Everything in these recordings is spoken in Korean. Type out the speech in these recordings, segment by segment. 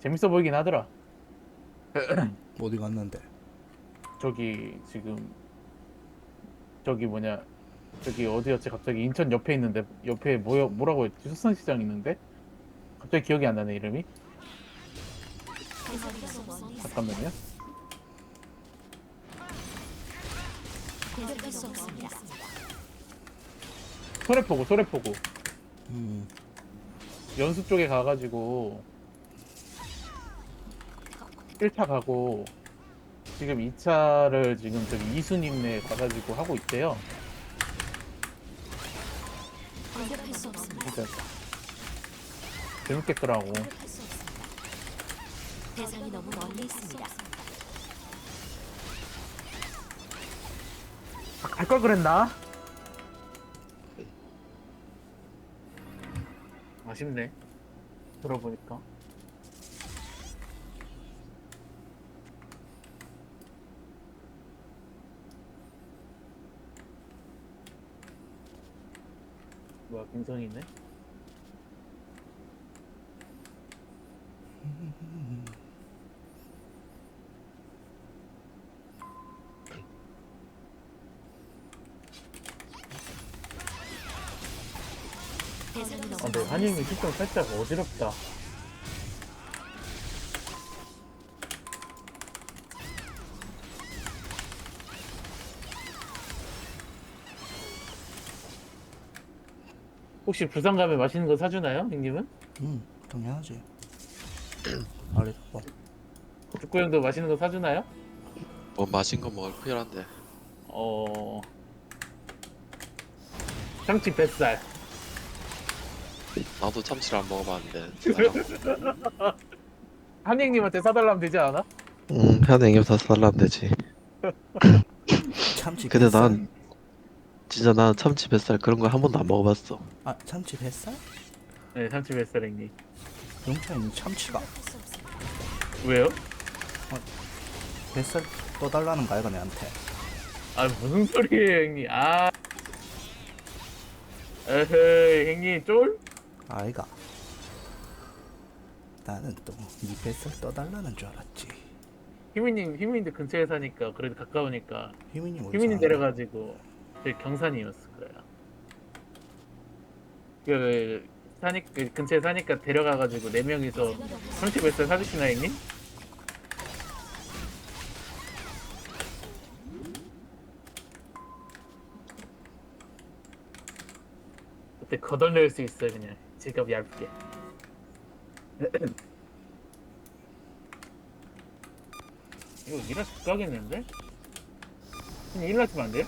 재밌어 보이긴 하더라. 어디 갔는데? 저기 지금 저기 뭐냐 저기 어디였지 갑자기 인천 옆에 있는데 옆에 뭐야 뭐라고 했지 수산시장 있는데 갑자기 기억이 안 나네 이름이 잠깐만요 공격할 수 없습니다. 소래포구 소래포구 음, 연수 쪽에 가가지고 1차 가고 지금 2차를 지금 저기 이수님네 가가지고 하고 있대요 공격할 수 없습니다. 그러니까 재밌겠더라고 공격할 수 없습니다. 대상이 너무 멀리 있습니다. 갈 걸 그랬나? 아쉽네. 들어보니까. 뭐야, 김성이네? 대상이 아, 너무 근데 있습니다. 시점 살짝 어지럽다. 혹시 부산 가면 맛있는 거 사주나요, 형님은? 음, 당연하지. 빨리 봐. 축구 형도 맛있는 거 사주나요? 뭐 마신 거 먹을 필요한데 어. 참치 뱃살. 나도 참치를 안 먹어봤는데. 한행님한테 사달라면 되지 않아? 응 현행이부터 사달라면 되지 참치 근데 뱃살? 난 진짜 난 참치 뱃살 그런 거 한 번도 안 먹어봤어 아, 참치 뱃살? 네, 참치 뱃살 형님. 영차이는 참치가. 왜요? 뱃살 떠달라는 거야, 이거 내한테. 아, 무슨 소리예요, 형님. 아. 에헤이, 형님, 쫄? 아이가. 나는 또 네 뱃살 떠달라는 줄 알았지. 희민님, 희민님 근처에 사니까, 그래도 가까우니까. 어디 희민님 사는데? 데려가지고, 저희 경산이었을 거예요. 그, 사니, 그 근처에 사니까 데려가가지고, 네 명이서 참치 뱃살 사주시나, 형님? 그때 걷어낼 수 있어요, 그냥. 지갑 얇게. 이거 일하시 못 가겠는데? 일하시면 안 돼요?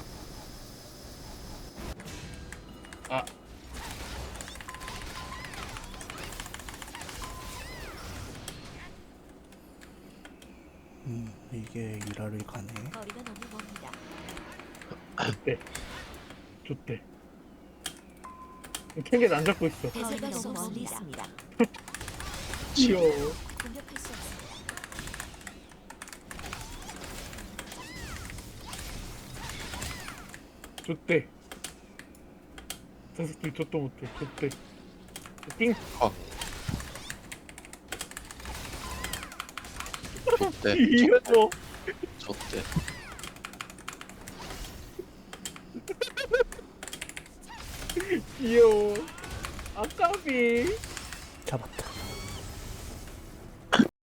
아, 음, 이게 일화를 가네. 거리가 너무 멉니다. 좋대. 좋대. 캔게 안 잡고 있어. 대상이 너무 멀리 있습니다. 귀여워. 공격할 수 없습니다. 좋대. 자식들 좆도 못해. 좋대. 띵! 좋대 이겨줘. 좋대 귀여워. 아까비.